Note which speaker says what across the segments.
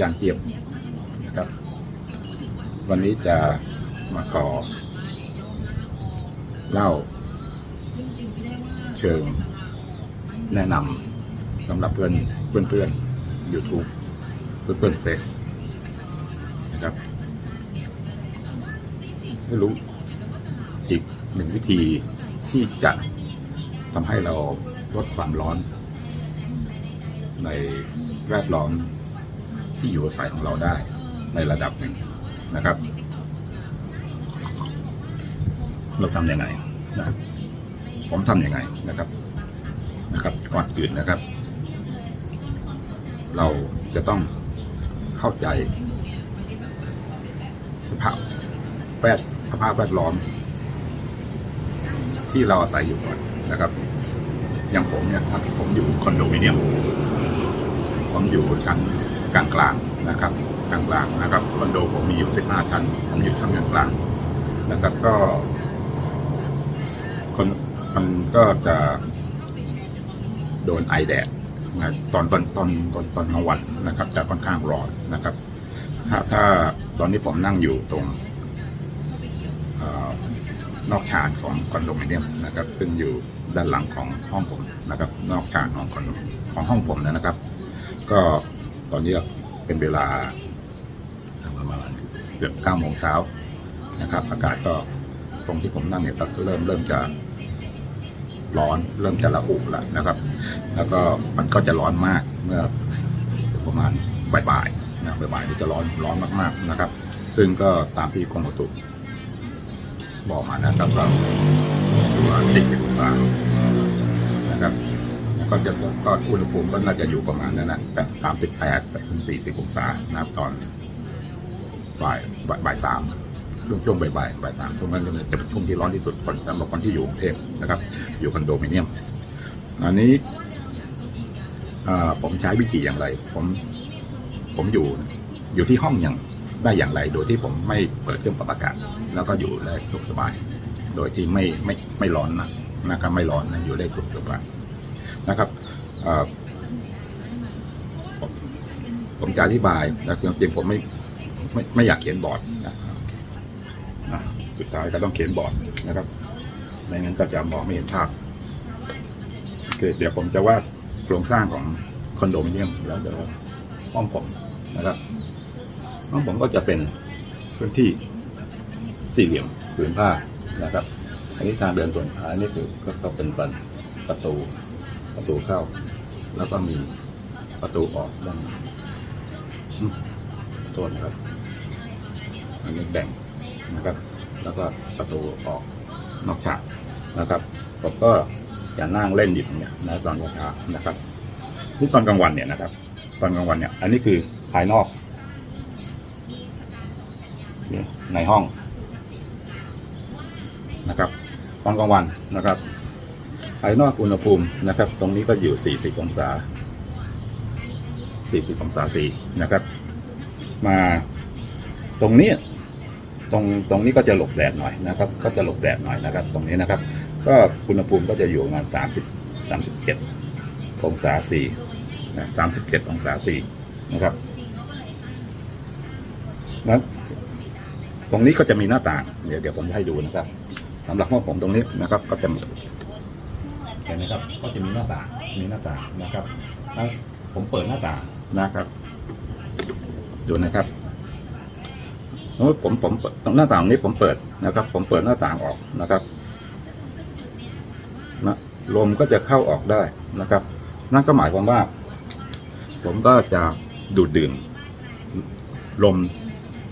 Speaker 1: จารย์เจียบนะครับ วันนี้จะมาขอ เล่า เชิงแนะนำสำหรับเพื่อนเพื่อนเพื่อนยูทูบเพื่อนเพื่อนเฟซนะครับไม่รู้อีกหนึ่งวิธีที่จะทำให้เราลดความร้อน ในแวดล้อม ที่อยู่อาศัยของเราได้ในระดับหนึ่งนะครับ เราทำยังไงนะผมทำยังไงนะครับนะครับก่อนอื่นนะครับ เราจะต้องเข้าใจ สภาพแวดสภาพแวดล้อม ที่เราอาศัยอยู่ก่อนนะครับ อย่างผมเนี่ยครับผมอยู่คอนโดมิเนียมผมอยู่ชั้น กลางๆนะครับกลางๆนะครับคอนโดผมมีอยู่ 15 ชั้นผมอยู่ชั้นกลางกลางๆนะครับก็ คนมันก็จะโดนไอแดดนะตอนตอนตอนตอนตอนกลางวันนะครับ จะค่อนข้างร้อนนะครับ ถ้าถ้าตอนนี้ผมนั่งอยู่ตรงออนอกชานของคอนโดมิเนียมนะครับ ซึ่งอยู่ด้านหลังของห้องผมนะครับ นอกชานของคอนโดของห้องผมนะครับ ก็ ตอนนี้เป็นเวลาประมาณเกือบเก้าโมงเช้านะครับ อากาศก็ตรงที่ผมนั่งเนี่ยก็เริ่มเริ่มจะร้อนเริ่มจะระอุแล้วนะครับ แล้วก็มันก็จะร้อนมากเมื่อประมาณบ่ายๆนะบ่ายๆนี่จะร้อนร้อนมากๆนะครับ ซึ่งก็ตามที่กรมอุตุบอกมานะครับว่าประมาณ40องศานะครับ ก็จะก็อุณหภูมิก็น่าจะอยู่ประมาณนั้นนะสามสิบแปดถึงสี่สิบองศานะครับตอนบ่ายบ่ายสามช่วงช่วงบ่ายบ่ายบ่ายสามช่วงนั้นจะเป็นช่วงที่ร้อนที่สุดคนสำหรับคนที่อยู่กรุงเทพนะครับ อยู่คอนโดมิเนียม อันนี้ผมใช้วิธีอย่างไร ผมผมอยู่อยู่ที่ห้องอย่างได้อย่างไร โดยที่ผมไม่เปิดเครื่องปรับอากาศ แล้วก็อยู่ได้สุขสบาย โดยที่ไม่ไม่ไม่ร้อนนะนะครับไม่ร้อนนะอยู่ได้สุขสบาย นะครับผมจะอธิบายแต่จริงๆผมไม่ไม่ไม่อยากเขียนบอร์ดนะนะสุดท้ายก็ต้องเขียนบอร์ดนะครับไม่งั้นก็จะมองไม่เห็นภาพโอเคเดี๋ยวผมจะวาดโครงสร้างของคอนโดมิเนียมแล้วเดี๋ยวห้องผมนะครับห้องผมก็จะเป็นพื้นที่สี่เหลี่ยมผืนผ้านะครับ อันนี้ทางเดินส่วนท้ายนี่คือก็เป็นประตู ประตูเข้า แล้วก็มีประตูออกด้านอืมขอโทษนะครับ อันนี้แบ่งนะครับ แล้วก็ประตูออกนอกฉากนะครับ ผมก็จะนั่งเล่นอยู่ตรงเนี้ยนะตอนเช้านะครับนี่ตอนกลางวันเนี่ยนะครับ ตอนกลางวันเนี่ย อันนี้คือภายนอก ในห้องนะครับ ตอนกลางวันนะครับ ภายนอกอุณหภูมินะครับ ตรงนี้ก็อยู่ 40 องศา 40 องศาสีนะครับ มาตรงนี้ตรงตรงนี้ก็จะหลบแดดหน่อยนะครับ ก็จะหลบแดดหน่อยนะครับ ตรงนี้นะครับ ก็อุณหภูมิก็จะอยู่ประมาณ 30 37 องศาสีนะ37 องศาสีนะครับแล้วตรงนี้ก็จะมีหน้าต่าง เดี๋ยวเดี๋ยวผมจะให้ดูนะครับสำหรับห้องผมตรงนี้นะครับ ก็จะ เห็นไหมครับ ก็จะมีหน้าต่าง มีหน้าต่างนะครับถ้าผมเปิดหน้าต่างนะครับ ดูนะครับสมมติผมผมตรงหน้าต่างนี้ผมเปิดนะครับ ผมเปิดหน้าต่างออกนะครับนะลมก็จะเข้าออกได้นะครับ นั่นก็หมายความว่า ผมก็จะดูดดื่มลม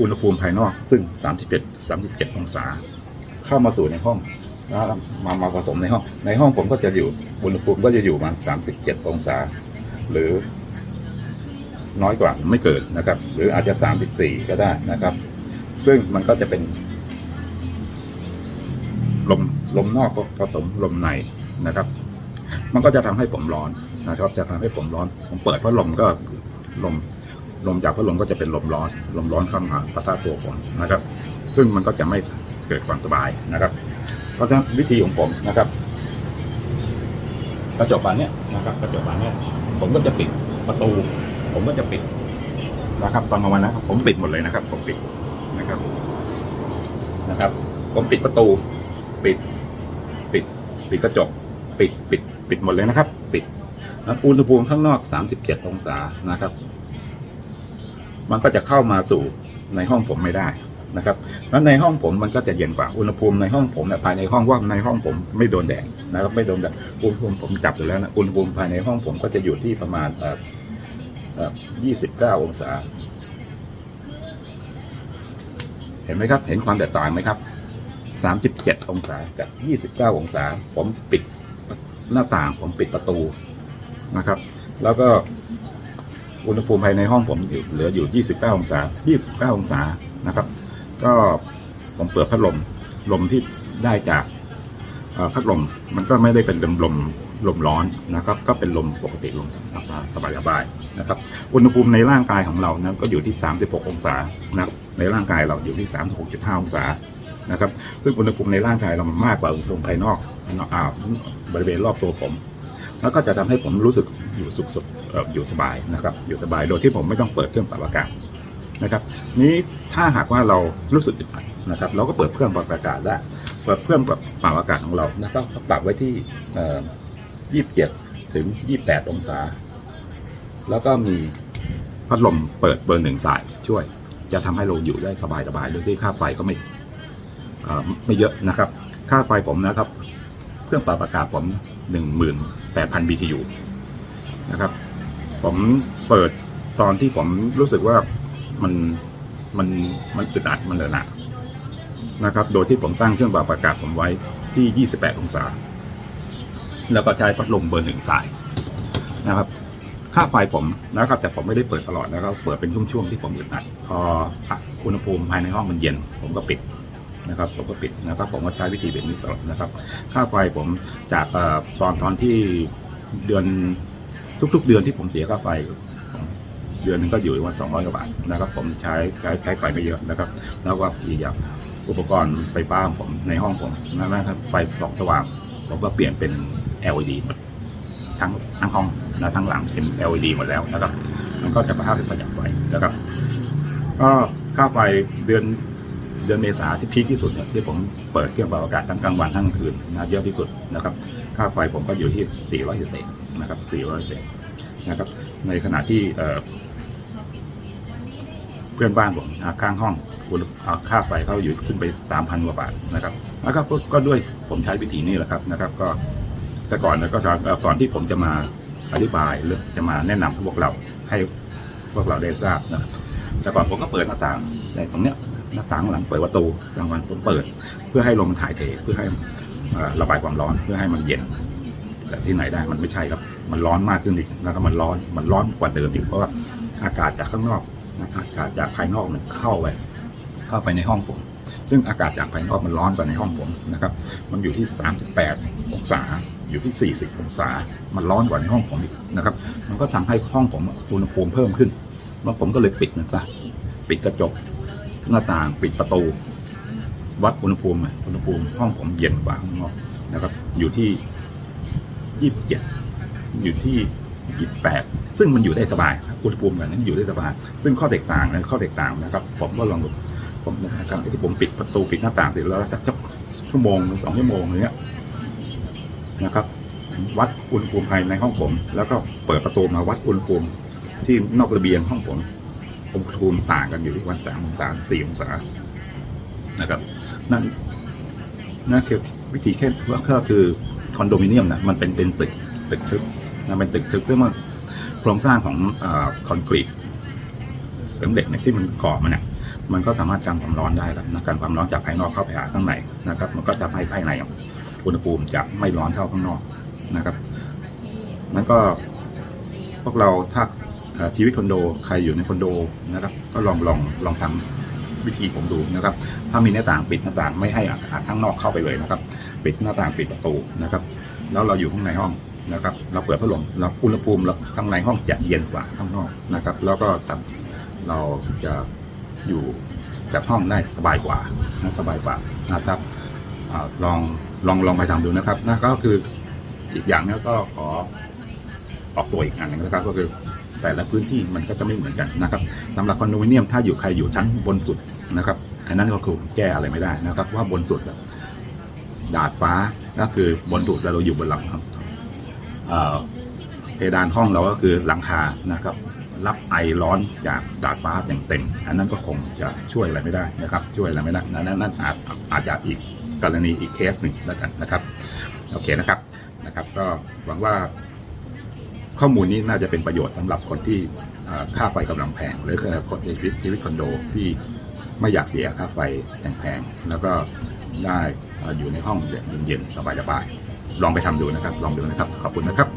Speaker 1: อุณหภูมิภายนอก ซึ่ง 31 37 องศา เข้ามาสู่ในห้อง แล้วมามาผสมในห้อง ในห้องผมก็จะอยู่อุณหภูมิก็จะอยู่ประมาณ37 องศา หรือน้อยกว่าไม่เกินนะครับ หรืออาจจะ 34 ก็ได้นะครับ ซึ่งมันก็จะเป็น ลมลมนอกผสมลมในนะครับ มันก็จะทำให้ผมร้อนนะครับจะทำให้ผมร้อน ผมเปิดพัดลมก็ลมลมจากพัดลมก็จะเป็นลมร้อน ลมร้อนเข้ามาปะทะตัวผมนะครับ ซึ่งมันก็จะไม่เกิดความสบายนะครับ เพราะฉะนั้นวิธีของผมนะครับกระจกบานเนี้ยนะครับกระจกบานเนี้ยผมก็จะปิดประตู ผมก็จะปิดนะครับ ตอนกลางวันนะครับผมปิดหมดเลยนะครับ ผมปิดนะครับนะครับ ผมปิดประตู ปิด ปิด ปิดกระจก ปิดปิด ปิดหมดเลยนะครับ ปิดอุณหภูมิข้างนอก 37 องศานะครับ มันก็จะเข้ามาสู่ในห้องผมไม่ได้ นะครับแล้วในห้องผมมันก็จะเย็นกว่าอุณหภูมิในห้องผมเนี่ยภายในห้องว่าในห้องผมไม่โดนแดดนะครับไม่โดนแดดอุณหภูมิผมจับอยู่แล้วนะอุณหภูมิภายในห้องผมก็จะอยู่ที่ประมาณเอ่อเอ่อ29 องศา เห็นไหมครับ เห็นความแตกต่างไหมครับ 37 องศากับ 29 องศา ผมปิดหน้าต่าง ผมปิดประตูนะครับ แล้วก็อุณหภูมิภายในห้องผมอยู่เหลืออยู่ 29 องศา 29 องศานะครับ ก็ผมเปิดพัดลมลมที่ได้จากพัดลมมันก็ไม่ได้เป็นลมลมลมร้อนนะครับ ก็เป็นลมปกติลมสบายสบายๆนะครับ อุณหภูมิในร่างกายของเรานะก็อยู่ที่ 36 องศานะครับในร่างกายเราอยู่ที่ 36.5 องศานะครับ ซึ่งอุณหภูมิในร่างกายเรามันมากกว่าอุณหภูมิภายนอกอ่าบริเวณรอบตัวผม แล้วก็จะทำให้ผมรู้สึกอยู่สุขสุขอยู่สบายนะครับ อยู่สบายโดยที่ผมไม่ต้องเปิดเครื่องปรับอากาศ นะครับนี้ถ้าหากว่าเรารู้สึกอึดอัดนะครับเราก็เปิดเครื่องปรับอากาศได้เปิดเครื่องปรับปรับอากาศของเรานะครับปรับไว้ที่เอ่อ27 ถึง 28 องศา แล้วก็มีพัดลมเปิดเบอร์หนึ่งสายช่วย จะทำให้เราอยู่ได้สบายๆโดยที่ค่าไฟก็ไม่ไม่เยอะนะครับ ค่าไฟผมนะครับ เครื่องปรับอากาศผม 18,000 BTU นะครับ ผมเปิดตอนที่ผมรู้สึกว่า มันมันมันอึดอัดมันเหนอะหนะนะครับ โดยที่ผมตั้งเครื่องปรับอากาศผมไว้ที่ 28 องศา แล้วก็ใช้พัดลมเบอร์หนึ่งสายนะครับ ค่าไฟผมนะครับ แต่ผมไม่ได้เปิดตลอดนะครับ เปิดเป็นช่วงๆที่ผมอึดอัด พออุณหภูมิภายในห้องมันเย็น ผมก็ปิดนะครับ ผมก็ปิดนะครับ ผมก็ใช้วิธีแบบนี้ตลอดนะครับ ค่าไฟผมจากตอนตอนที่เดือนทุกๆ เดือนที่ผมเสียค่าไฟ เดือนหนึงก็อยู่ประมาณสองร้อยกว่าบาทนะครับ ผมใช้ใช้ใช้ไฟไม่เยอะนะครับ แล้วก็อีกอย่างอุปกรณ์ไฟฟ้าผมในห้องผมนะครับไฟสองสว่างผมก็เปลี่ยนเป็น LED หมดทั้งทั้งห้องนะทั้งหลังเป็น LED หมดแล้วนะครับ มันก็จะประหยัดประหยัดไฟนะครับ ก็ค่าไฟเดือนเดือนเมษาที่พีคที่สุดเนี่ยที่ผมเปิดเครื่องปรับอากาศทั้งกลางวันทั้งกลางคืนนะเยอะที่สุดนะครับ ค่าไฟผมก็อยู่ที่ 400เศษนะครับ 400เศษนะครับ ในขณะที่ พื่อนบ้านผมอ่าข้างห้องคุณอ่าค่าไฟเขาอยู่ขึ้นไป 3,000กว่าบาทนะครับแล้วก็ก็ด้วยผมใช้วิธีนี้แหละครับนะครับ ก็แต่ก่อนนะก็เออก่อนที่ผมจะมาอธิบายหรือจะมาแนะนำพวกเราให้พวกเราได้ทราบนะแต่ก่อนผมก็เปิดหน้าต่างในตรงเนี้ยหน้าต่างหลังเปิดประตูกลางวันผมเปิด เพื่อให้ลมถ่ายเทเพื่อให้อ่อระบายความร้อนเพื่อให้มันเย็น แต่ที่ไหนได้มันไม่ใช่ครับ มันร้อนมากขึ้นอีกแล้วก็มันร้อนมันร้อนกว่าเดิมอีกเพราะว่าอากาศจากข้างนอก อากาศจากภายนอกเนี่ยเข้าไปเข้าไปในห้องผม ซึ่งอากาศจากภายนอกมันร้อนกว่าในห้องผมนะครับ มันอยู่ที่ 38 องศา อยู่ที่ 40 องศา มันร้อนกว่าในห้องผมอีกนะครับ มันก็ทำให้ห้องผมอุณหภูมิเพิ่มขึ้นแล้วผมก็เลยปิดนะจ๊ะปิดกระจกหน้าต่างปิดประตู วัดอุณหภูมิอุณหภูมิห้องผมเย็นกว่าข้างนอกนะครับ อยู่ที่ 27 อยู่ที่ 28 ซึ่งมันอยู่ได้สบาย อุณหภูมิแบบนั้นอยู่ได้สบายซึ่งข้อแตกต่างนะข้อแตกต่างนะครับ ผมก็ลองผมนะครับที่ผมปิดประตูปิดหน้าต่างเสร็จแล้วสักชั่วโมงหรือสองชั่วโมงอย่างเงี้ยนะครับ วัดอุณหภูมิภายในห้องผม แล้วก็เปิดประตูมาวัดอุณหภูมิที่นอกระเบียงห้องผมอุณหภูมิต่างกันอยู่ที่วันสามองศาสี่องศานะครับนั่นนั่นคือวิธีแค่ว่าก็คือคอนโดมิเนียมนะมันเป็นเป็นตึกตึกทึบนะเป็นตึกทึบซึ่งมัน โครงสร้างของอคอนกรีตเสริมเหล็กเนี่ยที่มันก่อมันเนี่ยมันก็สามารถกันความร้อนได้ครับนะกันความร้อนจากภายนอกเข้าไปหาข้างในนะครับ มันก็จะให้ภายในอุณหภูมิจะไม่ร้อนเท่าข้างนอกนะครับนั้นก็พวกเราถ้าชีวิตคอนโดใครอยู่ในคอนโดนะครับ ก็ลองลองลองทำวิธีผมดูนะครับ ถ้ามีหน้าต่างปิดหน้าต่างไม่ให้อากาศข้างนอกเข้าไปเลยนะครับ ปิดหน้าต่างปิดประตูนะครับ แล้วเราอยู่ข้างในห้อง นะครับ เราเปิดพัดลมเราอุณหภูมิเราข้างในห้องจะเย็นกว่าข้างนอกนะครับ แล้วก็เราจะอยู่กับห้องได้สบายกว่านะสบายกว่านะครับอลองลองลองไปทำดูนะครับนะก็คืออีกอย่างนึงก็ขอออกตัวอีกอันหนึงนะครับ ก็คือแต่ละพื้นที่มันก็จะไม่เหมือนกันนะครับสำหรับคอนโดมิเนียมถ้าอยู่ใครอยู่ชั้นบนสุดนะครับ อันนั้นก็คือแก้อะไรไม่ได้นะครับ ว่าบนสุดดาดฟ้าก็คือบนสุดแล้วเราอยู่บนหลังครับ เพดานห้องเราก็คือหลังคานะครับ รับไอร้อนจากดาดฟ้าเต็มๆอันนั้นก็คงจะช่วยอะไรไม่ได้นะครับ ช่วยอะไรไม่ได้นั่นนั่นอาจอาจจะอีกกรณีอีกเคสหนึ่งแล้วกันนะครับโอเคนะครับนะครับ ก็หวังว่าข้อมูลนี้น่าจะเป็นประโยชน์สำหรับคนที่ค่าไฟกำลังแพง หรือคนในชีวิตชีวิตคอนโดที่ไม่อยากเสียค่าไฟแพงๆแล้วก็ได้อยู่ในห้องเย็นๆสบายๆ ลองไปทำดูนะครับ ลองดูนะครับ ขอบคุณนะครับ